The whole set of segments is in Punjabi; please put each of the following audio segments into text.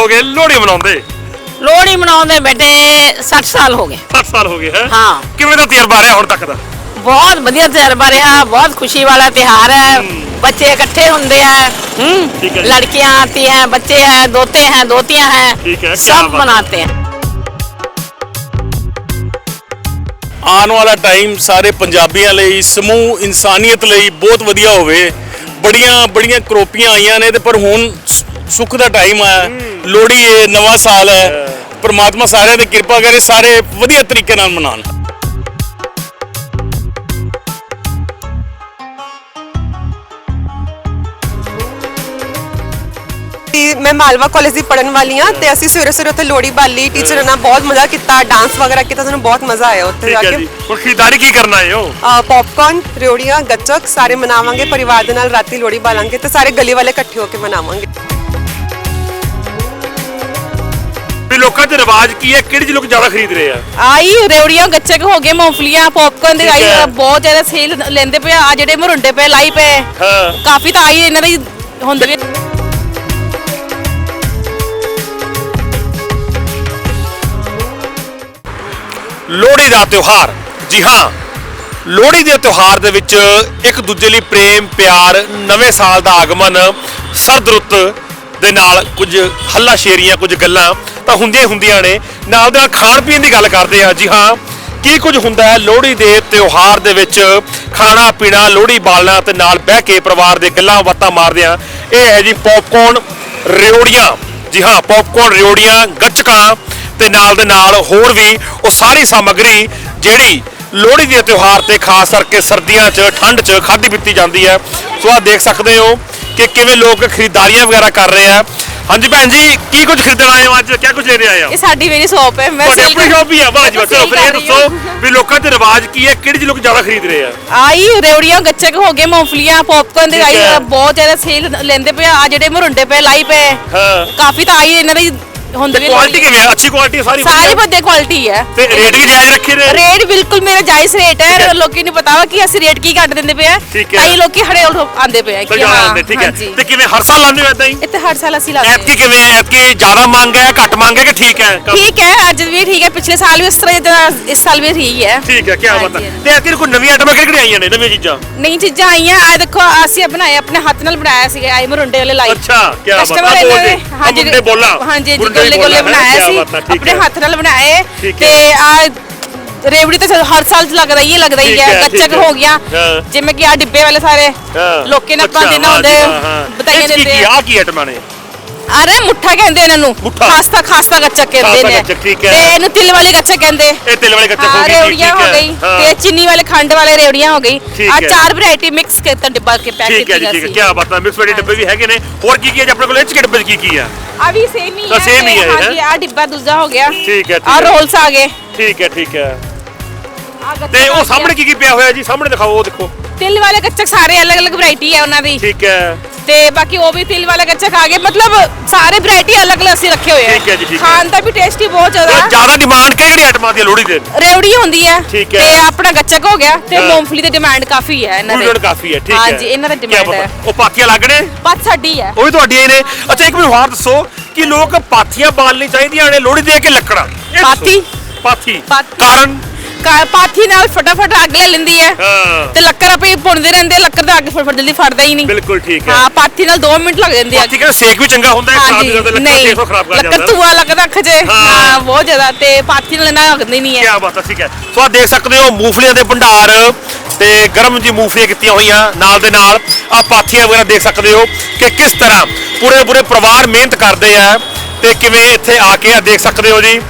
ਹੋ ਗਏ ਲੋਹੜੀ ਮਨਾਉਂਦੇ ਲੋਹੜੀ ਮਨਾਉਂਦੇ ਬੇਟੇ 60 ਸਾਲ ਹੋ ਗਏ 7 ਸਾਲ ਹੋ ਗਏ ਹੈ ਹਾਂ ਕਿਵੇਂ ਦਾ ਤਜਰਬਾ ਰਿਹਾ ਹੁਣ ਤੱਕ ਦਾ ਬਹੁਤ ਵਧੀਆ ਤਜਰਬਾ ਰਿਹਾ ਬਹੁਤ ਖੁਸ਼ੀ ਵਾਲਾ ਤਿਹਾਰ ਹੈ ਬੱਚੇ ਇਕੱਠੇ ਹੁੰਦੇ ਆ हम्म, ठीक है। लड़कियां आती हैं बच्चे हैं दोते हैं दोतियां हैं ठीक है, क्या सब बात है। मनाते हैं ਆਉਣ ਵਾਲਾ ਟਾਈਮ ਸਾਰੇ ਪੰਜਾਬੀਆਂ ਲਈ ਸਮੂਹ ਇਨਸਾਨੀਅਤ ਲਈ ਬਹੁਤ ਵਧੀਆ ਹੋਵੇ ਬੜੀਆਂ ਬੜੀਆਂ ਕਰੋਪੀਆਂ ਆਈਆਂ ਨੇ ਤੇ ਪਰ ਹੁਣ ਸ- ਸੁੱਖ ਦਾ ਟਾਈਮ ਆਇਆ ਲੋਹੜੀ ਹੈ ਨਵਾਂ ਸਾਲ ਹੈ। ਪ੍ਰਮਾਤਮਾ ਸਾਰਿਆਂ ਦੀ ਕਿਰਪਾ ਕਰੇ ਸਾਰੇ ਵਧੀਆ ਤਰੀਕੇ ਨਾਲ ਮਨਾਉਣ। ਤੇ ਮੈਂ ਮਾਲਵਾ ਕਾਲਜ ਦੀ ਪੜਨ ਵਾਲੀ ਆ ਤੇ ਅਸੀਂ ਸਵੇਰੇ ਸਵੇਰੇ ਉੱਥੇ ਲੋੜੀ ਬਾਲੀ ਟੀਚਰ ਨਾਲ ਬਹੁਤ ਮਜ਼ਾ ਕੀਤਾ ਡਾਂਸ ਵਗੈਰਾ ਕੀਤਾ ਸਾਨੂੰ ਬਹੁਤ ਮਜ਼ਾ ਆਇਆ ਉੱਥੇ ਜਾ ਕੇ। ਹੁਣ ਖਰੀਦਦਾਰੀ ਕੀ ਕਰਨਾ ਹੈ? ਹੋ ਪੌਪਕਾਰਨ ਰਿਓੜੀਆਂ ਗੱਚਕ ਸਾਰੇ ਮਨਾਵਾਂਗੇ ਪਰਿਵਾਰ ਦੇ ਨਾਲ ਰਾਤੀ ਲੋੜੀ ਬਾਲਾਂਗੇ ਤੇ ਸਾਰੇ ਗਲੀ ਵਾਲੇ ਇਕੱਠੇ ਹੋ ਕੇ ਮਨਾਵਾਂਗੇ। ਵੀ ਲੋਕਾਂ 'ਚ ਰਿਵਾਜ ਕੀ ਹੈ? ਕਿਹੜੀ ਚੀਜ਼ ਲੋਕ ਜ਼ਿਆਦਾ ਖਰੀਦ ਰਹੇ ਆ? ਆਈ ਰੇਵੜੀਆਂ ਗੱਚਕ ਹੋ ਗਏ ਮੂੰਗਫਲੀਆਂ ਪੌਪਕਾਰਨ ਦੇ ਠੀਕ ਆਈ ਹੈ। ਬਹੁਤ ਜ਼ਿਆਦਾ ਸੇਲ ਲੈਂਦੇ ਪਏ ਆ। ਜਿਹੜੇ ਮਰੁੰਡੇ ਪਏ ਲਾਈ ਪਏ। ਹਾਂ। ਕਾਫੀ ਤਾਂ ਆਈ ਇਹਨਾਂ ਦੀ ਹੁੰਦੀ ਵੀ ਲੋਹੜੀ ਦਾ ਤਿਉਹਾਰ। ਜੀ ਹਾਂ ਲੋਹੜੀ ਦੇ ਤਿਉਹਾਰ ਦੇ ਵਿੱਚ ਇੱਕ ਦੂਜੇ ਲਈ ਪ੍ਰੇਮ ਪਿਆਰ ਨਵੇਂ ਸਾਲ ਦਾ ਆਗਮਨ ਸਰਦ ਰੁੱਤ ਦੇ ਨਾਲ ਕੁਝ ਹੱਲਾ ਸ਼ੇਰੀਆਂ, ਕੁਝ ਗੱਲਾਂ ਤਾਂ ਹੁੰਦੀਆਂ ਹੀ ਹੁੰਦੀਆਂ ਨੇ। ਨਾਲ ਦੇ ਨਾਲ ਖਾਣ ਪੀਣ ਦੀ ਗੱਲ ਕਰਦੇ ਆ ਜੀ ਹਾਂ, ਕੀ ਕੁਝ ਹੁੰਦਾ ਹੈ ਲੋਹੜੀ ਦੇ ਤਿਉਹਾਰ ਦੇ ਵਿੱਚ? ਖਾਣਾ, ਪੀਣਾ, ਲੋਹੜੀ ਬਾਲਣਾ ਤੇ ਨਾਲ ਬਹਿ ਕੇ ਪਰਿਵਾਰ ਦੇ ਗੱਲਾਂ ਬਾਤਾਂ ਮਾਰਦੇ ਆ ਇਹ ਹੈ ਜੀ ਪੌਪਕੌਰਨ ਰਿਓੜੀਆਂ। ਜੀ ਹਾਂ ਪੌਪਕੌਰਨ ਰਿਓੜੀਆਂ, ਗੱਚਕਾਂ ਤੇ ਨਾਲ ਦੇ ਨਾਲ ਹੋਰ ਵੀ ਉਹ ਸਾਰੀ ਸਮੱਗਰੀ ਜਿਹੜੀ ਲੋਹੜੀ ਦੇ ਤਿਉਹਾਰ ਤੇ ਖਾਸ ਕਰਕੇ ਸਰਦੀਆਂ 'ਚ, ਠੰਡ 'ਚ ਖਾਧੀ ਪੀਤੀ ਜਾਂਦੀ ਹੈ। ਸੋ ਆ ਦੇਖ ਸਕਦੇ ਹੋ ਕਿ ਕਿਵੇਂ ਲੋਕ ਖਰੀਦਦਾਰੀਆਂ ਵਗੈਰਾ ਕਰ ਰਹੇ ਆ। ਹਾਂਜੀ ਭੈਣ ਜੀ ਕੀ ਕੁਝ ਖਰੀਦਣ ਆਏ ਹੋ ਅੱਜ? ਕਿਆ ਕੁਝ ਲੈਣ ਆਏ ਹੋ? ਇਹ ਸਾਡੀ ਮੇਰੀ ਸ਼ੌਪ ਹੈ ਮੈਂ ਤੁਹਾਡੀ ਆਪਣੀ ਸ਼ੌਪ ਹੀ ਆ। ਬਾਜੀ ਮੈਂ ਚਲੋ ਫਿਰ ਇਹ ਦੱਸੋ। ਵੀ ਲੋਕਾਂ 'ਚ ਰਿਵਾਜ ਕੀ ਹੈ ਕਿਹੜੀ ਚੀਜ਼ ਲੋਕ ਜ਼ਿਆਦਾ ਖਰੀਦ ਰਹੇ ਆ? ਆਈ ਰੇਵੜੀਆਂ ਗੱਚਕ ਹੋ ਗਏ ਮੂੰਗਫਲੀਆਂ ਪੌਪਕਾਰਨ ਦੇ ਠੀਕ ਆਈ ਹੈ। ਬਹੁਤ ਜ਼ਿਆਦਾ ਸੇਲ ਲੈਂਦੇ ਪਏ ਆ। ਜਿਹੜੇ ਮਰੁੰਡੇ ਪਏ ਲਾਈ ਪਏ। ਹਾਂ। ਕਾਫੀ ਤਾਂ ਆਈ ਇਹਨਾਂ ਦੀ ਹੁੰਦੀ ਵੀ ਕੁਆਲਿਟੀ ਕਿਵੇਂ ਹੈ ਅੱਛੀ ਕੁਆਲਿਟੀ ਸਾਰੀ ਸਾਰੀ ਵਧੀਆ? ਵਧੀਆ ਕੁਆਲਿਟੀ ਹੈ। ਤੇ ਰੇਟ ਵੀ ਜਾਇਜ਼ ਰੱਖੇ ਨੇ? ਰੇਟ ਬਿਲਕੁਲ ਮੇਰਾ ਜਾਇਜ਼ ਰੇਟ ਠੀਕ ਹੈ। ਹੈ ਲੋਕੀ ਨੂੰ ਪਤਾ ਵਾ ਕਿ ਅਸੀਂ ਰੇਟ ਕੀ ਘੱਟ ਦਿੰਦੇ ਪਏ ਆ। ਠੀਕ ਹੈ। ਕਈ ਲੋਕੀ ਹੜੇ ਆਂਦੇ ਪਏ ਆ ਤਾਂ ਕਿ ਜਾਣਾ ਹਾਂ ਹੁੰਦੇ ਠੀਕ ਹੈ। ਹਾਂਜੀ। ਤੇ ਕਿਵੇਂ ਹਰ ਸਾਲ ਲਾਉਂਦੇ ਹੋ ਇਦਾਂ ਹੀ? ਇੱਥੇ ਹਰ ਸਾਲ ਅਸੀਂ ਲਾਉਂਦੇ ਐਤਕੀ ਹਾਂ। ਕਿਵੇਂ ਹੈ? ਐਤਕੀ ਜ਼ਿਆਦਾ ਮੰਗ ਹੈ ਘੱਟ ਮੰਗ ਹੈ ਕਿ ਠੀਕ ਹੈ? ਕੰਮ? ਠੀਕ ਹੈ ਅੱਜ ਵੀ ਠੀਕ ਹੈ। ਪਿਛਲੇ ਸਾਲ ਵੀ ਇਸ ਤਰ੍ਹਾਂ ਹੀ ਤਾਂ ਇਸ ਸਾਲ ਵੀ ਠੀਕ ਹੈ ਠੀਕ ਹੈ ਕੀ ਬਾਤ ਹੈ। ਹਾਂਜੀ, ਤੇ ਐਤਕੀ ਕੋਈ ਨਵੀਂ ਆਈਟਮਾਂ ਕਿਹੜੀ ਆਈਆਂ ਨੇ? ਨਵੀਆਂ ਚੀਜ਼ਾਂ? ਆਈਆਂ। ਆ ਦੇਖੋ ਅਸੀਂ ਬਣਾਏ ਆਪਣੇ ਹੱਥ ਨਾਲ ਬਣਾਇਆ ਸੀਗਾ ਆਈ ਮਰੁੰਡੇ ਵਾਲੇ ਲਾਈ ਅੱਛਾ ਕੀ ਬਾਤ ਕਸਟਮਰ ਹੈ ਇਹਨਾਂ ਨੇ ਹਾਂਜੀ ਮੁੰਡੇ ਬੋਲਾ। ਹਾਂਜੀ ਜੀ ਮੁੰਡੇ ਗੱਲੇ ਗੱਲੇ ਹੈਂ? ਬਣਾਇਆ ਸੀ ਹੈ, ਆਪਣੇ ਹੈ। ਹੱਥ ਨਾਲ ਬਣਾਏ ਠੀਕ ਤੇ ਆ ਰੇਵੜੀ ਤਾਂ ਹਰ ਸਾਲ ਲੱਗਦਾ ਹੀ ਹੈ ਲੱਗਦਾ ਹੀ ਹੈ ਹੈ, ਠੀਕ ਗੱਚਕ ਹੈ। ਹੋ ਗਿਆ ਹਾਂ। ਜਿਵੇਂ ਕਿ ਆ ਡਿੱਬੇ ਵਾਲੇ ਸਾਰੇ ਅਰੇ ਮੁੱਠਾ ਕਹਿੰਦੇ ਇਹਨਾਂ ਨੂੰ। ਮੁੱਠਾ। ਖਾਸਤਾ ਖਾਸਤਾ ਗੱਚਕ ਕਹਿੰਦੇ ਖਾਸਤਾ ਨੇ। ਗੱਚਕ, ਠੀਕ ਹੈ। ਤੇ ਇਹਨੂੰ ਤਿਲ ਵਾਲੇ ਗੱਚਕ ਕਹਿੰਦੇ। ਇਹ ਤਿਲ ਵਾਲੇ ਗੱਚਕ ਹੋ ਰੇਵੜੀਆਂ ਹੋ। ਗਈ। ਤੇ ਚੀਨੀ ਵਾਲੇ ਖੰਡ ਵਾਲੇ ਰੇਵੜੀਆਂ ਹੋ ਗਈ। ਠੀਕ ਆ ਹੈ। ਚਾਰ ਵੈਰਾਈਟੀ ਮਿਕਸ ਕੇ ਤਾਂ ਡੱਬਾ ਕੇ ਪੈਕ ਠੀਕ ਹੈ ਜੀ ਠੀਕ ਹੈ। ਕੀ ਬਾਤ ਹੈ ਮਿਕਸ ਵਾਲੇ ਡੱਬੇ ਵੀ ਹੈਗੇ ਨੇ। ਹੋਰ ਕੀ ਕੀ ਹੈ ਜੀ ਆਪਣੇ ਕੋਲ? ਇਹ 'ਚ ਡੱਬੇ 'ਚ ਕੀ ਕੀ ਹੈ? ਆ ਵੀ ਸੇਮ ਹੀ ਤਾਂ ਹੈ same ਹੀ ਹੈ ਇਹ, ਹਾਂਜੀ ਹੈਂ? ਆ ਡਿੱਬਾ ਦੂਜਾ ਹੋ ਗਿਆ। ਠੀਕ ਹੈ, ਠੀਕ ਆ ਹੈ। ਰੋਲਸ ਆ ਗਏ। ਠੀਕ ਹੈ ਠੀਕ ਹੈ। ਗੱਚਕ ਤੇ ਆ ਉਹ। ਸਾਹਮਣੇ ਕੀ ਕੀ ਪਿਆ ਹੋਇਆ ਜੀ? ਸਾਹਮਣੇ ਦਿਖਾਓ ਉਹ ਦੇਖੋ। ਤਿਲ ਵਾਲੇ ਗੱਚਕ ਸਾਰੇ ਅਲੱਗ-ਅਲੱਗ ਵੈਰਾਈਟੀ ਹੈ ਉਹਨਾਂ ਦੀ। ਠੀਕ ਹੈ। ਤੇ ਬਾਕੀ ਉਹ ਵੀ ਤਿਲ ਵਾਲੇ ਗੱਚਕ ਆ ਗਏ। ਮਤਲਬ ਸਾਰੇ ਵੈਰਾਈਟੀ ਅਲੱਗ-ਅਲੱਗ ਅਸੀਂ ਰੱਖੇ ਹੋਏ ਆ। ਠੀਕ ਹੈ ਜੀ, ਠੀਕ ਹੈ। ਖਾਣ ਦਾ ਵੀ ਟੇਸਟੀ ਬਹੁਤ ਜ਼ਿਆਦਾ। ਤੇ ਜ਼ਿਆਦਾ ਡਿਮਾਂਡ ਕਿਹੜੀ ਆਈਟਮਾਂ ਦੀ ਹੈ ਲੋਹੜੀ ਦੇ? ਰੇਵੜੀ ਹੁੰਦੀ ਹੈ ਠੀਕ ਹੈ। ਤੇ ਆਪਣਾ ਗੱਚਕ ਹੋ ਗਿਆ ਤੇ ਹਾਂ। ਮੂੰਗਫਲੀ ਦੀ ਡਿਮਾਂਡ ਕਾਫੀ ਹੈ ਇਹਨਾਂ ਦੇ। ਕਾਫੀ ਹੈ ਠੀਕ ਹੈ। ਹਾਂਜੀ ਇਹਨਾਂ ਦਾ ਕਿਆ ਹੈ ਉਹ ਪਾਥੀਆਂ ਲੱਗ ਨੇ? ਬਸ ਸਾਡੀ ਹੈ ਉਹ ਵੀ ਤੁਹਾਡੀਆਂ ਹੀ ਨੇ। ਅੱਛਾ ਇੱਕ ਮੈਨੂੰ ਹੋਰ ਦੱਸੋ ਕਿ ਲੋਕ ਪਾਥੀਆਂ ਬਾਲਣੀ ਚਾਹੀਦੀਆਂ ਨੇ ਲੋਹੜੀ ਦੇ ਕੇ ਲੱਕੜਾਂ? ਇਹ ਦੱਸੋ। ਪਾਥੀ? ਪਾਥੀ। ਪਾਥੀ। ਕਾਰਨ? ਕਾ- ਪਾਥੀ ਨਾਲ ਫਟਾਫਟ ਅੱਗ ਲੈ ਲੈਂਦੀ ਹੈ। ਹਾਂ। ਤੇ ਲੱਕੜ ਆਪੇ ਪੁੰਦੇ ਰਹਿੰਦੇ ਆ, ਲੱਕੜ ਦਾ ਅੱਗ ਫਟਾਫਟ ਜਲਦੀ ਫੜਦਾ ਹੀ ਨਹੀਂ। ਬਿਲਕੁਲ ਠੀਕ ਹੈ। ਹਾਂ ਪਾਥੀ ਨਾਲ 2 ਮਿੰਟ ਲੱਗ ਜਾਂਦੇ ਆ ਪਾਥੀ ਕਹਿੰਦਾ ਸੇਕ ਵੀ ਚੰਗਾ ਹੁੰਦਾ ਹੈ ਖਰਾਬ ਨਹੀਂ ਲੱਕੜ ਸੇਕ ਤੋਂ ਖਰਾਬ ਕਰ ਲੱਕੜ ਜਾਂਦਾ ਧੂਆ ਲੱਗਦਾ ਅੱਖ 'ਚ। ਹਾਂ। ਹਾਂ ਬਹੁਤ ਜ਼ਿਆਦਾ ਤੇ ਪਾਥੀ ਨਾਲ ਇਹਨਾਂ ਲੱਗਦੀ ਨਹੀਂ ਹੈ। ਕੀ ਬਾਤ ਹੈ ਠੀਕ ਹੈ। ਸੋ ਆ ਦੇਖ ਸਕਦੇ ਹੋ ਮੂੰਗਫਲੀਆਂ ਦੇ ਭੰਡਾਰ ਤੇ ਗਰਮ ਜੀ ਮੂੰਗਫਲੀਆਂ ਕੀਤੀਆਂ ਹੋਈਆਂ ਨਾਲ ਦੇ ਨਾਲ। ਆ ਪਾਥੀਆਂ ਵਗੈਰਾ ਦੇਖ ਸਕਦੇ ਹੋ ਕਿ ਕਿਸ ਤਰ੍ਹਾਂ ਪੂਰੇ ਪੂਰੇ ਪਰਿਵਾਰ ਮਿਹਨਤ ਕਰਦੇ ਆ। ਤੇ ਕਿਵੇਂ ਇੱਥੇ ਆ ਕੇ ਆ ਦੇਖ ਸਕਦੇ ਹੋ ਜੀ।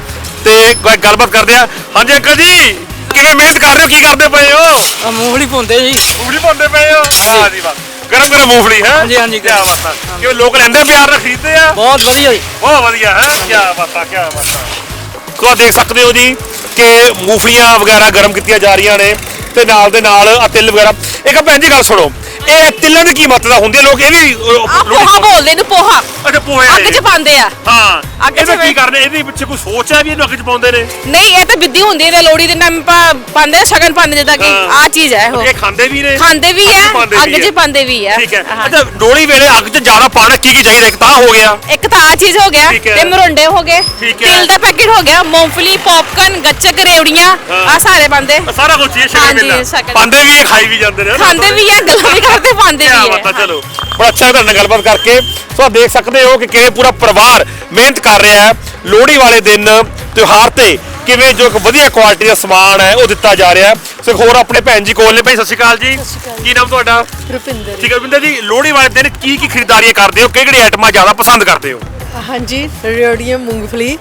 ਤੇ ਕੋਈ ਗੱਲਬਾਤ ਕਰਦੇ ਆ। ਹਾਂਜੀ ਅੰਕਲ ਜੀ ਕਿਵੇਂ ਮਿਹਨਤ ਕਰ ਰਹੇ ਹੋ? ਕੀ ਕਰਦੇ ਪਏ ਹੋ? ਮੂੰਗਫਲੀ ਪਾਉਂਦੇ ਜੀ। ਮੂੰਗਫਲੀ ਪਾਉਂਦੇ ਪਏ ਹੋ? ਵਾਹ ਜੀ ਵਾਹ। ਗਰਮ ਗਰਮ ਮੂੰਗਫਲੀ ਹੈ? ਹਾਂਜੀ, ਹਾਂਜੀ, ਕੀ ਬਾਤ ਹੈ ਕਿਵੇਂ ਲੋਕ ਲੈਂਦੇ ਪਿਆਰ ਨਾਲ ਖਰੀਦਦੇ ਆ? ਬਹੁਤ ਵਧੀਆ ਜੀ। ਬਹੁਤ ਵਧੀਆ ਹੈ? ਕੀ ਬਾਤਾਂ ਕੀ ਬਾਤਾਂ ਸੋ ਆਹ ਦੇਖ ਸਕਦੇ ਹੋ ਜੀ ਕਿ ਮੂੰਗਫਲੀਆਂ ਵਗੈਰਾ ਗਰਮ ਕੀਤੀਆਂ ਜਾ ਰਹੀਆਂ ਨੇ ਤੇ ਨਾਲ ਦੇ ਨਾਲ ਆ ਤਿਲ ਵਗੈਰਾ। ਇੱਕ ਭੈਣ ਜੀ ਗੱਲ ਸੁਣੋ ਇਹ ਤਿਲਾਂ ਦੀ ਕੀ ਮਹੱਤਤਾ ਹੁੰਦੀ ਹੈ ਲੋਕ ਇਹ ਵੀ ਅਹ, ਪੋਹਾ ਬੋਲਦੇ ਨੇ ਪੋਹਾ। ਅੱਛਾ ਪੋਹੇ। ਅੱਗ 'ਚ ਪਾਉਂਦੇ ਆ। ਹਾਂ। ਅੱਗ 'ਚ ਇਹਦਾ ਕੀ ਵੇ- ਕਰਨੇ? ਇਹਦੇ ਪਿੱਛੇ ਕੋਈ ਸੋਚ ਹੈ ਵੀ ਇਹਨੂੰ ਅੱਗ 'ਚ ਪਾਉਂਦੇ ਨੇ? ਨਹੀਂ ਇਹ ਤਾਂ ਵਿਧੀ ਹੁੰਦੀ ਹੈ ਲੋੜੀ ਦੇ ਨਾਮ ਪਾ- ਪਾਉਂਦੇ ਆ ਸ਼ਗਨ ਪਾਉਂਦੇ ਜਿੱਦਾਂ ਕਿ ਹਾਂ। ਆ ਚੀਜ਼ ਹੈ ਉਹ। ਇਹ ਖਾਂਦੇ ਵੀ ਨੇ। ਖਾਂਦੇ ਵੀ ਆ ਪਾਉਂਦੇ ਅੱਗ 'ਚ। ਪਾਉਂਦੇ ਵੀ ਆ ਠੀਕ ਹੈ। ਹਾਂ। ਅੱਛਾ ਲੋਹੜੀ ਵੇਲੇ ਅੱਗ 'ਚ ਜ਼ਿਆਦਾ ਪਾਣਾ ਕੀ ਕੀ ਚਾਹੀਦਾ? ਇੱਕ ਤਾਂ ਹੋ ਗਿਆ। ਇੱਕ ਤਾਂ ਆ ਚੀਜ਼ ਹੋ ਗਿਆ ਠੀਕ ਹੈ। ਤੇ ਮਰੁੰਡੇ ਹੋ ਗਏ। ਠੀਕ ਹੈ। ਤਿਲ ਦਾ ਪੈਕੇਟ ਹੋ ਗਿਆ ਮੂੰਗਫਲੀ ਪੌਪਕਾਰਨ ਗੱਚਕ ਰੇਵੜੀਆਂ ਹਾਂ। ਆ ਸਾਰੇ ਬੰਦੇ ਸਾਰਾ ਕੁਝ ਇਹ ਸ਼ਗਨ ਹਾਂਜੀ, ਮਿਲਦਾ ਸ਼ਗਨ। ਪਾਉਂਦੇ ਵੀ ਇਹ ਖਾਈ ਵੀ ਜਾਂਦੇ ਨੇ ਖਾਂਦੇ ਵੀ ਆ ਗੱਲਾਂ ਵੀ ਕਰਦੇ ਪਾਉਂਦੇ ਵੀ ਆ ਆ ਚਲੋ। ਬੜਾ ਅੱਛਾ ਤੁਹਾਡੇ ਨਾਲ ਗੱਲਬਾਤ ਕਰਕੇ ਸੋ ਆਹ ਦੇਖ ਸਕਦੇ ਹੋ ਕਿ ਕਿਵੇਂ ਪੂਰਾ ਪਰਿਵਾਰ ਮਿਹਨਤ ਕਰ ਰਿਹਾ ਹੈ। ਲੋਹੜੀ ਵਾਲੇ ਦਿਨ ਤਿਉਹਾਰ ਤੇ ਕਿਵੇਂ ਜੋ ਇੱਕ ਵਧੀਆ ਕੁਆਲਿਟੀ ਦਾ ਸਮਾਨ ਹੈ ਉਹ ਦਿੱਤਾ ਜਾ ਰਿਹਾ ਹੈ। ਸੋ ਇੱਕ ਹੋਰ ਆਪਣੇ ਭੈਣ ਜੀ ਕੋਲ ਨੇ। ਭਾਈ ਸਤਿ ਸ਼੍ਰੀ ਅਕਾਲ ਜੀ। ਕੀ ਨਾਮ ਤੁਹਾਡਾ? ਰੁਪਿੰਦਰ ਠੀਕ ਹੈ ਰਵਿੰਦਰ ਜੀ ਲੋਹੜੀ ਵਾਲੇ ਦਿਨ ਕੀ ਕੀ ਖਰੀਦਦਾਰੀਆਂ ਕਰਦੇ ਹੋ? ਕਿਹੜੀ ਕਿਹੜੀ ਆਈਟਮਾਂ ਜ਼ਿਆਦਾ ਪਸੰਦ ਕਰਦੇ ਹੋ? ਹਾਂਜੀ ਰੇੜੀਆਂ ਮੂੰਗਫਲੀ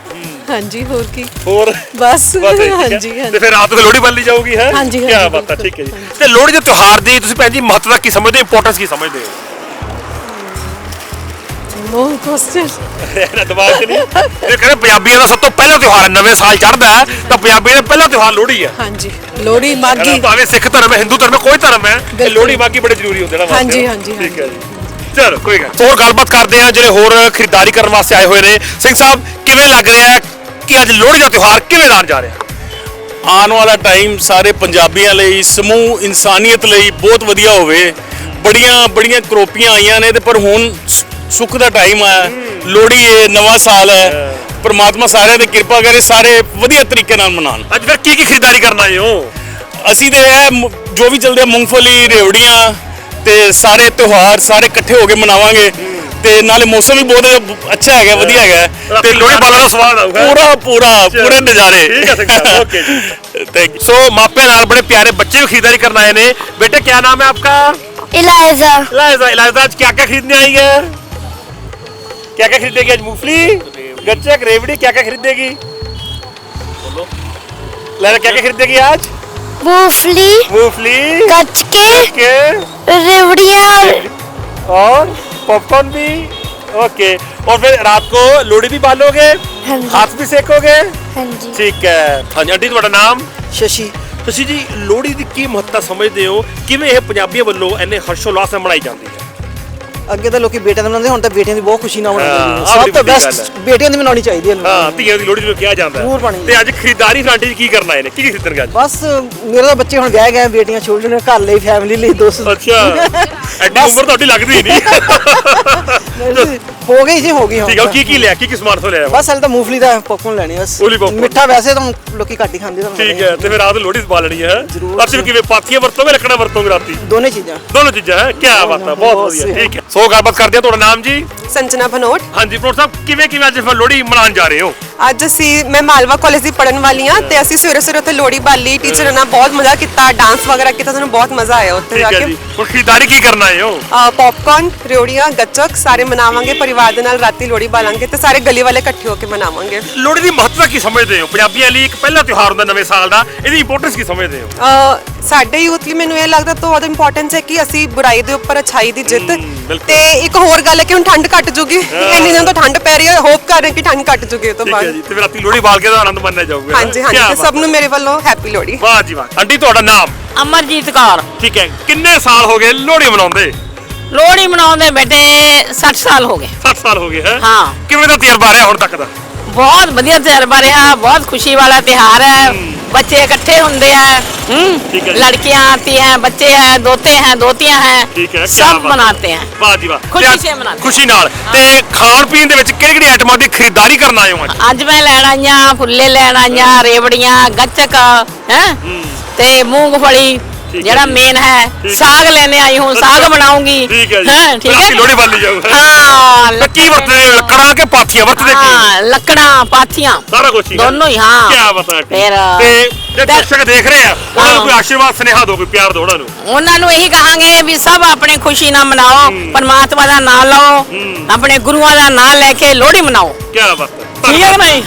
ਹਾਂਜੀ ਹੋਰ ਕੀ? ਹੋਰ? ਬਸ ਬਸ ਇਹ ਠੀਕ ਹੈ। ਹਾਂਜੀ ਤੇ ਹਾਂਜੀ। ਫਿਰ ਰਾਤ ਨੂੰ ਲੋਹੜੀ ਬੰਨੀ ਜਾਊਗੀ ਹੈ? ਹਾਂਜੀ, ਕੀ ਬਾਤ ਹੈ ਠੀਕ ਹੈ ਜੀ। ਤੇ ਲੋਹੜੀ ਦੇ ਤਿਉਹਾਰ ਦੀ ਤੁਸੀਂ ਭੈਣ ਜੀ ਮਹੱਤਤਾ ਕੀ ਸਮਝਦੇ ਹੋ ਇੰਪੋਰਟੈਂਸ ਕੀ ਸਮਝਦੇ ਹੋ? ਨੋ ਕੁਐਸਚਨ ਇਹਨਾਂ ਦਿਮਾਗ 'ਚ ਨਹੀਂ। ਇਹ ਕਹਿੰਦੇ ਪੰਜਾਬੀਆਂ ਦਾ ਸਭ ਤੋਂ ਪਹਿਲਾ ਤਿਉਹਾਰ ਹੈ ਨਵੇਂ ਸਾਲ ਚੜ੍ਹਦਾ ਹੈ ਤਾਂ ਪੰਜਾਬੀਆਂ ਦਾ ਪਹਿਲਾ ਤਿਉਹਾਰ ਲੋਹੜੀ ਹੈ। ਹਾਂਜੀ ਕਹਿੰਦਾ ਮਾਗੀ ਭਾਵੇਂ ਸਿੱਖ ਧਰਮ ਹੈ ਹਿੰਦੂ ਧਰਮ ਹੈ ਕੋਈ ਧਰਮ ਹੈ ਇਹ ਬਿਲਕੁਲ। ਲੋਹੜੀ ਬਾਕੀ ਬੜੇ ਜ਼ਰੂਰੀ ਹੁੰਦੇ ਨੇ ਵਾਸਤੇ। ਹਾਂਜੀ, ਹਾਂਜੀ, ਠੀਕ ਹੈ ਜੀ। ਚਲੋ ਕੋਈ ਗੱਲ। ਹੋਰ ਗੱਲਬਾਤ ਕਰਦੇ ਆ ਜਿਹੜੇ ਹੋਰ ਖਰੀਦਦਾਰੀ ਕਰਨ ਵਾਸਤੇ ਆਏ ਹੋਏ ਨੇ। ਸਿੰਘ ਸਾਹਿਬ ਕਿਵੇਂ ਲੱਗ ਰਿਹਾ ਹੈ? ਕਿ ਅੱਜ ਲੋਹੜੀ ਦਾ ਤਿਉਹਾਰ ਕਿਵੇਂ ਦਾ ਜਾ ਰਿਹਾ? ਆਉਣ ਵਾਲਾ ਟਾਈਮ ਸਾਰੇ ਪੰਜਾਬੀਆਂ ਲਈ ਸਮੂਹ ਇਨਸਾਨੀਅਤ ਲਈ ਬਹੁਤ ਵਧੀਆ ਹੋਵੇ। ਬੜੀਆਂ ਬੜੀਆਂ ਕਰੋਪੀਆਂ ਆਈਆਂ ਨੇ ਤੇ ਪਰ ਹੁਣ ਸੁੱਖ ਦਾ ਟਾਈਮ ਆਇਆ ਲੋਹੜੀ ਹੈ ਨਵਾਂ ਸਾਲ ਹੈ। ਪ੍ਰਮਾਤਮਾ ਸਾਰਿਆਂ ਦੀ ਕਿਰਪਾ ਕਰੇ ਸਾਰੇ ਵਧੀਆ ਤਰੀਕੇ ਨਾਲ ਮਨਾਉਣ ਅੱਜ ਫਿਰ ਕੀ ਕੀ ਖਰੀਦਦਾਰੀ ਕਰਨ ਆਏ ਹੋ? ਅਸੀਂ ਤੇ ਇਹ ਜੋ ਵੀ ਚੱਲਦੇ ਮੂੰਗਫਲੀ ਰੇਵੜੀਆਂ ਤੇ ਸਾਰੇ ਤਿਉਹਾਰ ਸਾਰੇ ਇਕੱਠੇ ਹੋ ਕੇ ਮਨਾਵਾਂਗੇ। ਤੇ ਨਾਲੇ ਮੌਸਮ ਵੀ ਬਹੁਤ ਅੱਛਾ ਹੈਗਾ ਵਧੀਆ ਹੈਗਾ ਤੇ ਲੋਹੜੀ ਬਾਲਣ ਦਾ ਸਵਾਦ ਆਊਗਾ ਪੂਰਾ ਪੂਰਾ ਪੂਰੇ ਨਜ਼ਾਰੇ ਠੀਕ ਹੈ Singh Sahib okay ji thank you so ਮਾਪਿਆਂ ਨਾਲ ਬੜੇ ਪਿਆਰੇ ਬੱਚੇ ਵੀ ਖਰੀਦਦਾਰੀ ਕਰਨ आए ने बेटे क्या नाम है आपका इलायजा इलायजा इलायजा आज क्या क्या खरीदने आई है क्या क्या खरीदेगी आज मूंगफली गच्चक रेवड़ी क्या क्या खरीदेगी लाला क्या क्या खरीदेगी आज मूंगफली मूंगफली गचके के रेवड़ियाँ और पॉपकॉर्न भी ओके और फिर रात को लोहड़ी भी बालोगे हाँ जी। हाथ भी सेकोगे हाँ जी ਠੀਕ ਹੈ ਹਾਂਜੀ ਆਂਟੀ ਤੁਹਾਡਾ ਨਾਮ ਸ਼ਸ਼ੀ ਤੁਸੀਂ ਜੀ ਲੋਹੜੀ ਦੀ ਕੀ ਮਹੱਤਤਾ ਸਮਝਦੇ ਹੋ ਕਿਵੇਂ ਇਹ ਪੰਜਾਬੀਆਂ ਵੱਲੋਂ ਇੰਨੇ ਹਰਸ਼ੋਲਾਸ ਨਾਲ ਮਨਾਈ ਜਾਂਦੀ ਹੈ ਅੱਗੇ ਤਾਂ ਲੋਕੀ ਬੇਟਿਆਂ ਦੇ ਮਨਾਉਂਦੇ ਹੁਣ ਤਾਂ ਬੇਟੀਆਂ ਦੀ ਬਹੁਤ ਖੁਸ਼ੀ ਨਾਲ ਹਾਂ, ਮਨਾਉਂਦੇ ਆਹ ਬੜੀ ਸਭ ਤੋਂ ਵੱਡੀ ਗੱਲ ਬੈਸਟ ਬੇਟੀਆਂ ਦੀ ਮਨਾਉਣੀ ਚਾਹੀਦੀ ਹੈ ਹਾਂ ਧੀਆਂ ਦੀ ਲੋਹੜੀ ਨੂੰ ਕਿਹਾ ਜਾਂਦਾ ਜ਼ਰੂਰ ਹੈ। ਬਣੀ ਤੇ ਅੱਜ ਖਰੀਦਦਾਰੀ ਫਰੰਟ 'ਚ ਕੀ ਕਰਨਾ ਇਹਨੇ? ਕੀ ਕੀ ਖਰੀਦਣਗੇ ਅੱਜ? ਬਸ ਮੇਰੇ ਤਾਂ ਬੱਚੇ ਹੁਣ ਵਿਆਹ ਗਏ ਬੇਟੀਆਂ ਛੋਟੇ ਨੇ ਘਰ ਲਈ ਫੈਮਿਲੀ ਲਈ ਦੋਸਤ। ਅੱਛਾ। ਐਡੀ ਉਮਰ ਤੁਹਾਡੀ ਲੱਗਦੀ ਨਹੀਂ। ਹੋ ਗਈ ਜੀ ਹੋ ਗਈ ਠੀਕ ਹੈ ਉਹ ਕੀ ਕੀ ਲਿਆ? ਕੀ ਕੀ ਸਮਾਨ ਤੋਂ ਲਿਆ ਵਾ? ਬਸ ਹਲ ਤਾਂ ਮੂੰਗਫਲੀ ਦਾ ਪੌਪਕੌਰਨ ਲੈਣੀ ਬਸ। ਉਹਲੀ popcorn। ਮਿੱਠਾ ਵੈਸੇ ਤਾਂ ਲੋਕੀ ਘੱਟ ਹੀ ਖਾਂਦੇ ਤਾਂ ਠੀਕ ਹੈ ਤੇ ਫਿਰ ਰਾਤ ਨੂੰ ਲੋਹੜੀ ਬਾਲਣੀ ਹੈ। ਜ਼ਰੂਰ। ਰਾਤੀ ਕਿਵੇਂ? ਪਾਥੀਆਂ ਵਰਤੋਗੇ ਲੱਕੜਾਂ ਵਰਤੋਗੇ ਰਾਤੀ? ਦੋਨੇ ਚੀਜ਼ਾਂ। ਦੋਨੋਂ ਚੀਜ਼ਾਂ ਹੈ? ਕੀ ਬਾਤ ਹੈ ਬਹੁਤ ਬਹੁਤ ਵਧੀਆ। ਸਹੀ। ਠੀਕ ਹੈ। ਸੋ ਗੱਲਬਾਤ ਕਰਦੇ ਹਾਂ ਤੁਹਾਡਾ ਨਾਮ ਜੀ? ਸੰਜਨਾ ਭਨੋਟ ਹਾਂਜੀ ਪ੍ਰੋਟ ਸਾਹਿਬ ਕਿਵੇਂ ਕਿਵੇਂ ਅੱਜ ਫਿਰ ਲੋਹੜੀ ਮਨਾਉਣ ਜਾ ਰਹੇ ਹੋ? ਅੱਜ ਅਸੀਂ ਮੈਂ ਮਾਲਵਾ ਕਾਲਜ ਦੀ ਪੜਨ ਵਾਲੀ ਹਾਂ ਤੇ ਅਸੀਂ ਸਵੇਰੇ ਸਵੇਰੇ ਉੱਥੇ ਲੋੜੀ ਬਾਲੀ ਟੀਚਰ ਨਾਲ ਬਹੁਤ ਮਜ਼ਾ ਕੀਤਾ ਡਾਂਸ ਵਗੈਰਾ ਕੀਤਾ ਸਾਨੂੰ ਬਹੁਤ ਮਜ਼ਾ ਆਇਆ ਉੱਥੇ ਠੀਕ ਜਾ ਹੈ ਕੇ। ਜੀ। ਹੁਣ ਖਰੀਦਦਾਰੀ ਕੀ ਕਰਨ ਆਏ ਹੋ? ਪੌਪਕੌਰਨ ਰਿਓੜੀਆਂ ਗੱਚਕ ਸਾਰੇ ਮਨਾਵਾਂਗੇ ਪਰਿਵਾਰ ਦੇ ਨਾਲ ਰਾਤੀ ਲੋੜੀ ਬਾਲਾਂਗੇ ਤੇ ਸਾਰੇ ਗਲੀ ਵਾਲੇ ਇਕੱਠੇ ਹੋ ਕੇ ਮਨਾਵਾਂਗੇ। ਲੋਹੜੀ ਦੀ ਮਹੱਤਤਾ ਕੀ ਸਮਝਦੇ ਹੋ? ਪੰਜਾਬੀਆਂ ਲਈ ਇੱਕ ਪਹਿਲਾ ਤਿਉਹਾਰ ਹੁੰਦਾ ਨਵੇਂ ਸਾਲ ਦਾ ਇਹਦੀ ਇੰਪੋਰਟੈਂਸ ਕੀ ਸਮਝਦੇ ਹੋ? ਅਹ ਸਾਡੇ ਯੂਥ ਲਈ ਮੈਨੂੰ ਇਹ ਲੱਗਦਾ ਤੋਂ ਬਹੁਤ ਇੰਪੋਰਟੈਂਸ ਹੈ ਕਿ ਅਸੀਂ ਬੁਰਾਈ ਦੇ ਉੱਪਰ ਅਛਾਈ ਦੀ ਜਿੱਤ ਬਿਲਕੁਲ। ਤੇ ਇੱਕ ਹੋਰ ਗੱਲ ਹੈ ਕਿ ਹੁਣ ਠੰਡ ਘੱਟ ਜੂਗੀ। ਇੰਨੇ ਦਿਨ ਤੋਂ ਠੰਡ ਪੈ ਰਹੀ ਹੈ ਹੋਪ ਕਰ ਰਹੇ ਕਿ ਠੰਡ ਘੱਟ ਜੂਗੀ ਇਹ ਤੋਂ ਠੀਕ ਹੈ ਬਾਅਦ। ਜੀ ਤੇ ਫਿਰ ਰਾਤੀ ਲੋਹੜੀ ਬਾਲ ਕੇ ਦਾ ਆਨੰਦ ਮੰਨਿਆ ਜਾਊਗਾ। ਹਾਂਜੀ ਹਾਂਜੀ ਕਿਆ ਤੇ ਬਾਤ ਸਭ ਨੂੰ ਮੇਰੇ ਵੱਲੋਂ ਹੈਪੀ ਲੋੜੀ ਵਾਹ ਜੀ ਵਾਹ। ਆਂਟੀ ਤੁਹਾਡਾ ਨਾਮ? ਅਮਰਜੀਤ ਕੌਰ। ਠੀਕ ਹੈ ਕਿੰਨੇ ਸਾਲ ਹੋ ਗਏ ਲੋਹੜੀ ਮਨਾਉਂਦੇ? ਲੋਹੜੀ ਮਨਾਉਂਦੇ ਬੇਟੇ 60 ਸਾਲ ਹੋ ਗਏ। 7 ਸਾਲ ਹੋ ਗਏ ਹੈ? ਹਾਂ। ਕਿਵੇਂ ਦਾ ਤਜਰਬਾ ਰਿਹਾ ਹੁਣ ਤੱਕ ਦਾ? ਬਹੁਤ ਵਧੀਆ ਤਜਰਬਾ ਰਿਹਾ ਬਹੁਤ ਖੁਸ਼ੀ ਵਾਲਾ ਤਿਹਾਰ ਹੈ बच्चे इकट्ठे होते हैं हम्म, ठीक है जी। लड़कियां आती हैं बच्चे हैं दोते हैं दोतियां हैं ਠੀਕ ਹੈ ਕਿਆ सब ਬਾਤ। मनाते हैं ਵਾਹ ਜੀ ਵਾਹ ਖੁਸ਼ੀ ਤੇ ਅੱਜ- ਸੇ ਮਨਾਉਂਦੇ। ਖੁਸ਼ੀ ਨਾਲ ਤੇ ਖਾਣ ਪੀਣ ਦੇ ਵਿੱਚ ਕਿਹੜੀ ਕਿਹੜੀ ਆਈਟਮਾਂ ਦੀ ਖਰੀਦਦਾਰੀ ਕਰਨ ਆਏ ਹੋ ਅੱਜ ਅੱਜ ਮੈਂ ਲੈਣ ਆਈਆਂ ਫੁੱਲੇ ਲੈਣ ਆਈਆਂ ਰੇਵੜੀਆਂ ਗੱਚਕ ਹੈ ਤੇ ਮੂੰਗਫਲੀ ਹੈ ਜਿਹੜਾ। ਮੇਨ ਹੈ ਠੀਕ। ਸਾਗ ਲੈਣੇ ਆਈ ਹੂੰ ਸਾਗ ਬਣਾਉਂਗੀ। ਠੀਕ ਹੈ ਜੀ। ਹੈਂ, ਠੀਕ ਹੈ। ਲੋਹੜੀ ਬਾਲੀ ਜਾਊਗਾ ਹਾਂ ਤੇ ਕੀ ਵਰਤਦੇ ਹੋ? ਲੱਕੜਾਂ ਕੇ ਪਾਥੀਆਂ ਵਰਤਦੇ ਕੀ? ਹਾਂ ਲੱਕੜਾਂ ਪਾਥੀਆਂ। ਸਾਰਾ ਕੁਝ ਹੀ। ਹੈ। ਦੋਨੋਂ ਹੀ, ਹਾਂ। ਕਿਆ ਬਤਾ ਹੈ ਫਿਰ, ਤੇ ਜੇ ਤੇ- ਦਰਸ਼ਕ ਦੇਖ ਰਹੇ ਆ ਉਹਨਾਂ ਨੂੰ ਹਾਂ। ਕੋਈ ਆਸ਼ੀਰਵਾਦ ਸੁਨੇਹਾ ਦਿਓ ਕੋਈ ਪਿਆਰ ਦਿਓ ਉਹਨਾਂ ਨੂੰ। ਉਹਨਾਂ ਨੂੰ ਇਹੀ ਕਹਾਂਗੇ ਵੀ ਸਭ ਆਪਣੀ ਖੁਸ਼ੀ ਨਾਲ ਮਨਾਓ ਪਰਮਾਤਮਾ ਦਾ ਨਾਮ ਲਓ ਆਪਣੇ ਗੁਰੂਆਂ ਦਾ ਨਾਮ ਲੈ ਕੇ ਲੋਹੜੀ ਮਨਾਓ। ਕਿਆ ਬਾਤ ਹੈ। ਠੀਕ ਹੈ ਕਿ ਨਹੀਂ?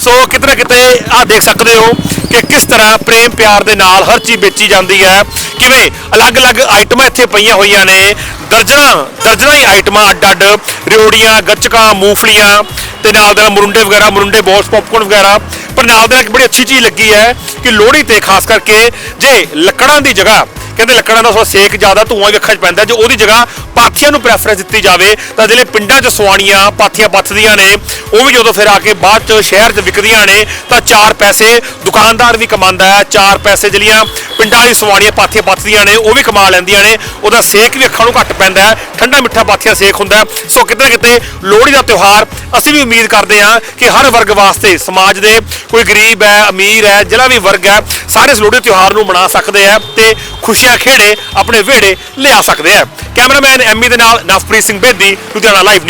ਸੋ ਕਿਤੇ ਨਾ ਕਿਤੇ ਆ ਦੇਖ ਸਕਦੇ ਹੋ ਕਿ ਕਿਸ ਤਰ੍ਹਾਂ ਪ੍ਰੇਮ ਪਿਆਰ ਦੇ ਨਾਲ ਹਰ ਚੀਜ਼ ਵੇਚੀ ਜਾਂਦੀ ਹੈ। ਕਿਵੇਂ ਅਲੱਗ-ਅਲੱਗ ਆਈਟਮਾਂ ਇੱਥੇ ਪਈਆਂ ਹੋਈਆਂ ਨੇ। ਦਰਜਨਾਂ ਦਰਜਨਾਂ ਹੀ ਆਈਟਮਾਂ, ਅੱਡ-ਅੱਡ ਰਿਓੜੀਆਂ, ਗੱਚਕਾਂ, ਮੂੰਗਫਲੀਆਂ ਤੇ ਨਾਲ ਦੇ ਨਾਲ ਮੁਰੁੰਡੇ ਵਗੈਰਾ, ਮੁਰੁੰਡੇ ਬੋਸ ਪੌਪਕੌਰਨ ਵਗੈਰਾ। ਪਰ ਨਾਲ ਦੇ ਨਾਲ ਇੱਕ ਬੜੀ ਅੱਛੀ ਚੀਜ਼ ਲੱਗੀ ਹੈ ਕਿ ਲੋਹੜੀ ਤੇ ਖਾਸ ਕਰਕੇ ਜੇ ਲੱਕੜਾਂ ਦੀ ਜਗ੍ਹਾ ਕਹਿੰਦੇ ਲੱਕੜਾਂ ਦਾ ਥੋੜਾ ਸੇਕ ਜ਼ਿਆਦਾ ਧੂਆਂ ਵੀ ਅੱਖਾਂ 'ਚ ਪੈਂਦਾ ਜੋ ਉਹਦੀ ਜਗ੍ਹਾ ਪਾਥੀਆਂ ਨੂੰ ਪ੍ਰੈਫਰੈਂਸ ਦਿੱਤੀ ਜਾਵੇ, ਤਾਂ ਜਿਹੜੇ ਪਿੰਡਾਂ 'ਚ ਸਵਾਣੀਆਂ ਪਾਥੀਆਂ ਪੱਥਦੀਆਂ ਨੇ, ਉਹ ਵੀ ਜਦੋਂ ਫਿਰ ਆ ਕੇ ਬਾਅਦ 'ਚ ਸ਼ਹਿਰ 'ਚ ਵਿਕਦੀਆਂ ਨੇ, ਤਾਂ ਚਾਰ ਪੈਸੇ ਦੁਕਾਨਦਾਰ ਵੀ ਕਮਾਉਂਦਾ ਹੈ। ਚਾਰ ਪੈਸੇ ਜਿਹੜੀਆਂ ਪਿੰਡਾਂ ਦੀ ਸਵਾਣੀਆਂ ਪਾਥੀਆਂ ਪੱਥਦੀਆਂ ਨੇ, ਉਹ ਵੀ ਕਮਾ ਲੈਂਦੀਆਂ ਨੇ। ਉਹਦਾ ਸੇਕ ਵੀ ਅੱਖਾਂ ਨੂੰ ਘੱਟ ਪੈਂਦਾ ਹੈ। ਠੰਡਾ ਮਿੱਠਾ ਪਾਥੀਆਂ ਸੇਕ ਹੁੰਦਾ ਸੋ ਕਿਤੇ ਨਾ ਕਿਤੇ ਲੋਹੜੀ ਦਾ ਤਿਉਹਾਰ ਅਸੀਂ ਵੀ ਉਮੀਦ ਕਰਦੇ ਹਾਂ ਕਿ ਹਰ ਵਰਗ ਵਾਸਤੇ ਸਮਾਜ ਦੇ ਕੋਈ ਗਰੀਬ ਹੈ, ਅਮੀਰ ਹੈ, ਜਿਹੜਾ ਵੀ ਵਰਗ ਹੈ, ਸਾਰੇ ਇਸ ਲੋਹੜੀ ਤਿਉਹਾਰ ਨੂੰ ਮਨਾ ਸਕਦੇ ਆ ਤੇ ਖੁਸ਼ੀਆਂ ਖੇੜੇ ਆਪਣੇ ਵਿਹੜੇ ਲਿਆ ਸਕਦੇ ਆ। ਕੈਮਰਾਮੈਨ ਐਮੀ ਦੇ ਨਾਲ ਨਵਪ੍ਰੀਤ ਸਿੰਘ ਬੇਦੀ, ਲੁਧਿਆਣਾ ਲਾਈਵ